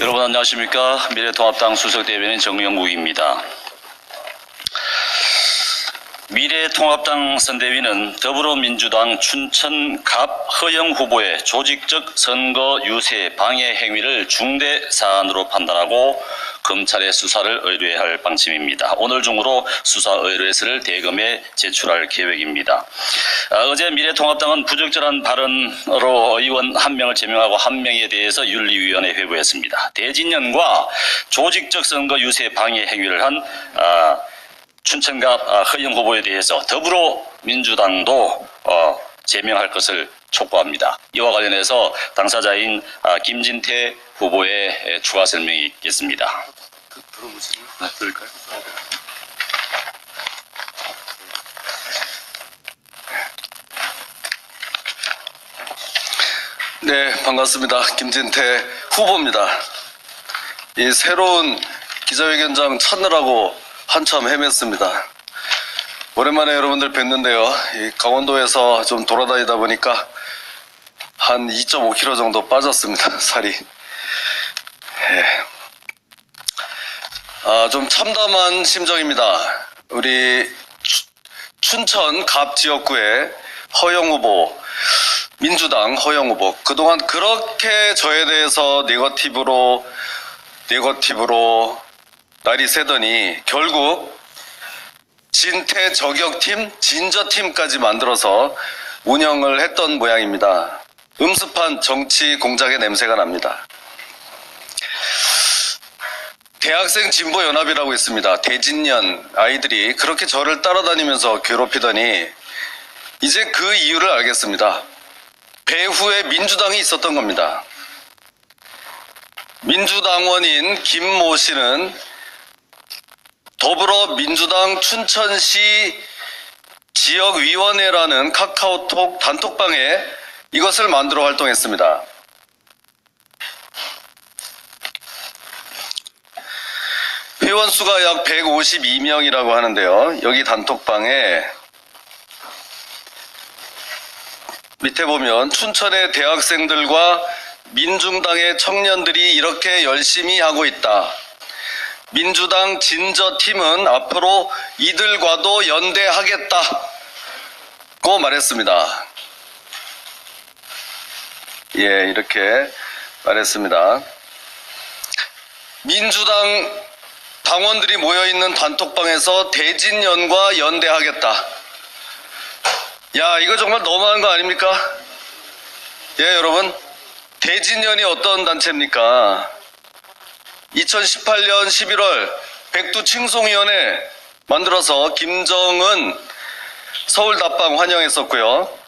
여러분 안녕하십니까 미래통합당 수석대변인 정영국입니다. 미래통합당 선대위는 더불어민주당 춘천 갑 허영 후보의 조직적 선거 유세 방해 행위를 중대 사안으로 판단하고 검찰에 수사를 의뢰할 방침입니다. 오늘 중으로 수사 의뢰서를 대검에 제출할 계획입니다. 아, 어제 미래통합당은 부적절한 발언으로 의원 한 명을 제명하고 한 명에 대해서 윤리위원회 회부했습니다. 대진연과 조직적 선거 유세 방해 행위를 한 아, 춘천갑 아, 허영 후보에 대해서 더불어민주당도 어, 제명할 것을 촉구합니다. 이와 관련해서 당사자인 아, 김진태 후보의 에, 추가 설명이 있겠습니다. 들어보시죠. 네, 들을까요? 네, 반갑습니다. 김진태 후보입니다. 이 새로운 기자회견장 찾느라고 한참 헤맸습니다. 오랜만에 여러분들 뵀는데요. 이 강원도에서 좀 돌아다니다 보니까 한 2.5kg 정도 빠졌습니다. 살이. 예. 아, 좀 참담한 심정입니다. 우리 추- 춘천 갑 지역구의 허영 후보, 민주당 허영 후보. 그동안 그렇게 저에 대해서 네거티브로, 네거티브로 날이 새더니 결국 진퇴 저격팀, 진저팀까지 만들어서 운영을 했던 모양입니다. 음습한 정치 공작의 냄새가 납니다. 대학생 진보 연합이라고 있습니다. 대진년 아이들이 그렇게 저를 따라다니면서 괴롭히더니 이제 그 이유를 알겠습니다. 배후에 민주당이 있었던 겁니다. 민주당원인 김 모 씨는 더불어민주당 춘천시 지역위원회라는 카카오톡 단톡방에 이것을 만들어 활동했습니다. 회원 수가 약 152명이라고 하는데요. 여기 단톡방에 밑에 보면 춘천의 대학생들과 민중당의 청년들이 이렇게 열심히 하고 있다. 민주당 진저팀은 앞으로 이들과도 연대하겠다고 말했습니다. 예, 이렇게 말했습니다. 민주당 당원들이 모여있는 단톡방에서 대진연과 연대하겠다. 야, 이거 정말 너무한 거 아닙니까? 예, 여러분. 대진연이 어떤 단체입니까? 2018년 11월 백두 칭송위원회 만들어서 김정은 서울 답방 환영했었고요.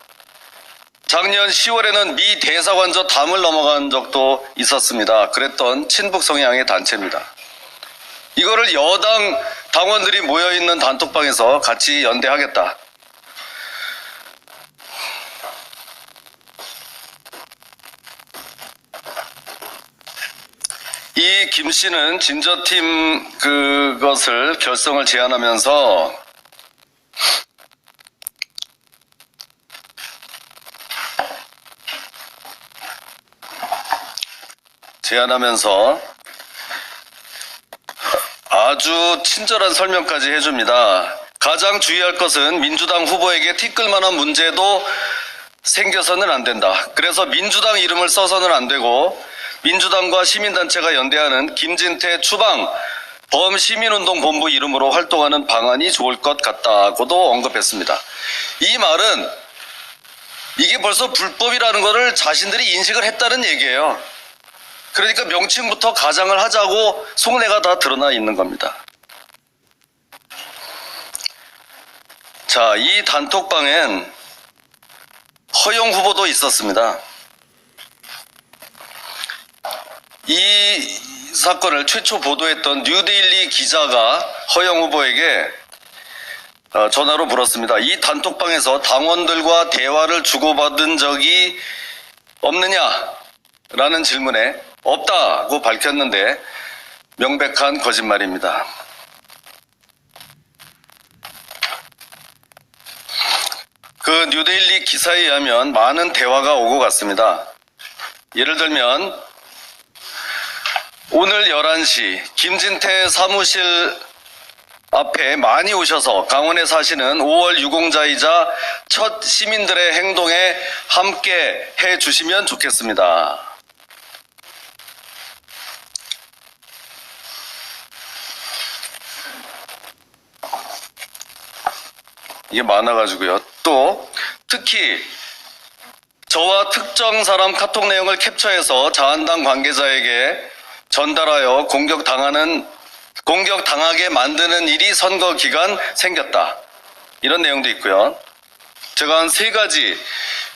작년 10월에는 미 대사관저 담을 넘어간 적도 있었습니다. 그랬던 친북 성향의 단체입니다. 이거를 여당 당원들이 모여있는 단톡방에서 같이 연대하겠다. 이 김 씨는 진저팀 그것을 결성을 제안하면서 제안하면서 아주 친절한 설명까지 해줍니다. 가장 주의할 것은 민주당 후보에게 티끌만한 문제도 생겨서는 안 된다. 그래서 민주당 이름을 써서는 안 되고 민주당과 시민단체가 연대하는 김진태 추방 범시민운동본부 이름으로 활동하는 방안이 좋을 것 같다고도 언급했습니다. 이 말은 이게 벌써 불법이라는 것을 자신들이 인식을 했다는 얘기예요. 그러니까 명칭부터 가장을 하자고 속내가 다 드러나 있는 겁니다. 자, 이 단톡방엔 허용 후보도 있었습니다. 이 사건을 최초 보도했던 뉴데일리 기자가 허영 후보에게 어, 전화로 물었습니다. 이 단톡방에서 당원들과 대화를 주고받은 적이 없느냐? 라는 질문에 없다고 밝혔는데 명백한 거짓말입니다. 그 뉴데일리 기사에 의하면 많은 대화가 오고 갔습니다. 예를 들면 오늘 11시 김진태 사무실 앞에 많이 오셔서 강원에 사시는 5월 유공자이자 첫 시민들의 행동에 함께 해 주시면 좋겠습니다. 이게 많아가지고요. 또 특히 저와 특정 사람 카톡 내용을 캡처해서 자한당 관계자에게 전달하여 공격당하는 공격당하게 만드는 일이 선거 기간 생겼다. 이런 내용도 있고요. 제가 한 세 가지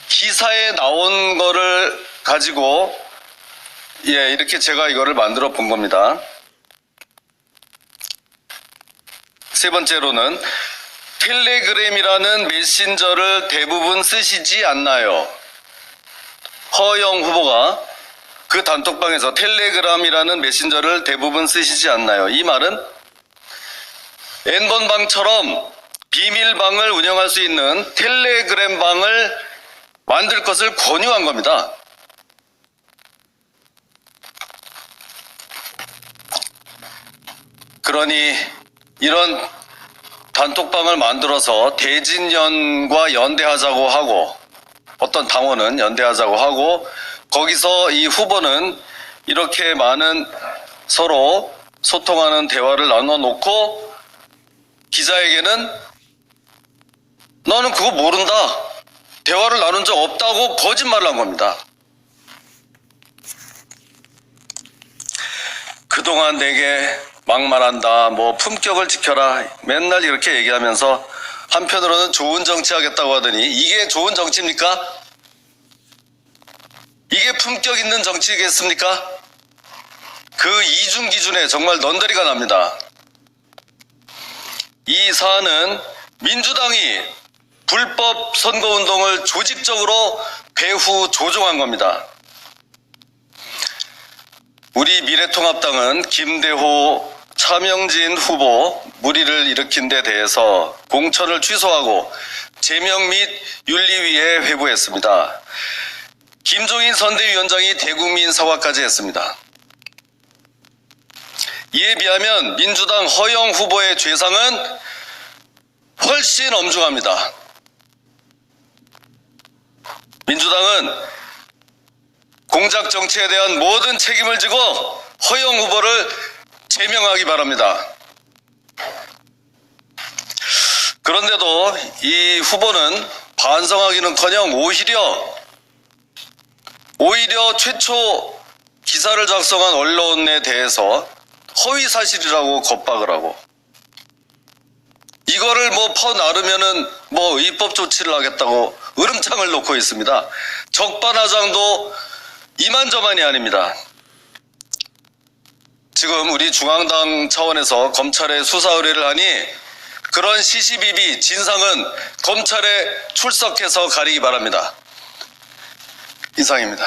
기사에 나온 거를 가지고 예, 이렇게 제가 이거를 만들어 본 겁니다. 세 번째로는 텔레그램이라는 메신저를 대부분 쓰시지 않나요? 허영 후보가 그 단톡방에서 텔레그램이라는 메신저를 대부분 쓰시지 않나요? 이 말은 N번방처럼 비밀방을 운영할 수 있는 텔레그램 방을 만들 것을 권유한 겁니다. 그러니 이런 단톡방을 만들어서 대진연과 연대하자고 하고 어떤 당원은 연대하자고 하고 거기서 이 후보는 이렇게 많은 서로 소통하는 대화를 나눠 놓고 기자에게는 너는 그거 모른다. 대화를 나눈 적 없다고 거짓말을 한 겁니다. 그동안 내게 막말한다, 뭐 품격을 지켜라, 맨날 이렇게 얘기하면서 한편으로는 좋은 정치 하겠다고 하더니 이게 좋은 정치입니까? 이게 품격 있는 정치겠습니까? 그 이중 기준에 정말 넌더리가 납니다. 이 사안은 민주당이 불법 선거운동을 조직적으로 배후 조종한 겁니다. 우리 미래통합당은 김대호, 차명진 후보 무리를 일으킨 데 대해서 공천을 취소하고 제명 및 윤리위에 회부했습니다. 김종인 선대위원장이 대국민 사과까지 했습니다. 이에 비하면 민주당 허영 후보의 죄상은 훨씬 엄중합니다. 민주당은 공작 정치에 대한 모든 책임을 지고 허영 후보를 제명하기 바랍니다. 그런데도 이 후보는 반성하기는커녕 오히려 오히려 최초 기사를 작성한 언론에 대해서 허위 사실이라고 겁박을 하고 이거를 뭐 퍼나르면은 뭐 입법 조치를 하겠다고 으름장을 놓고 있습니다. 적반하장도 이만저만이 아닙니다. 지금 우리 중앙당 차원에서 검찰에 수사 의뢰를 하니 그런 시시비비 진상은 검찰에 출석해서 가리기 바랍니다. 이상입니다.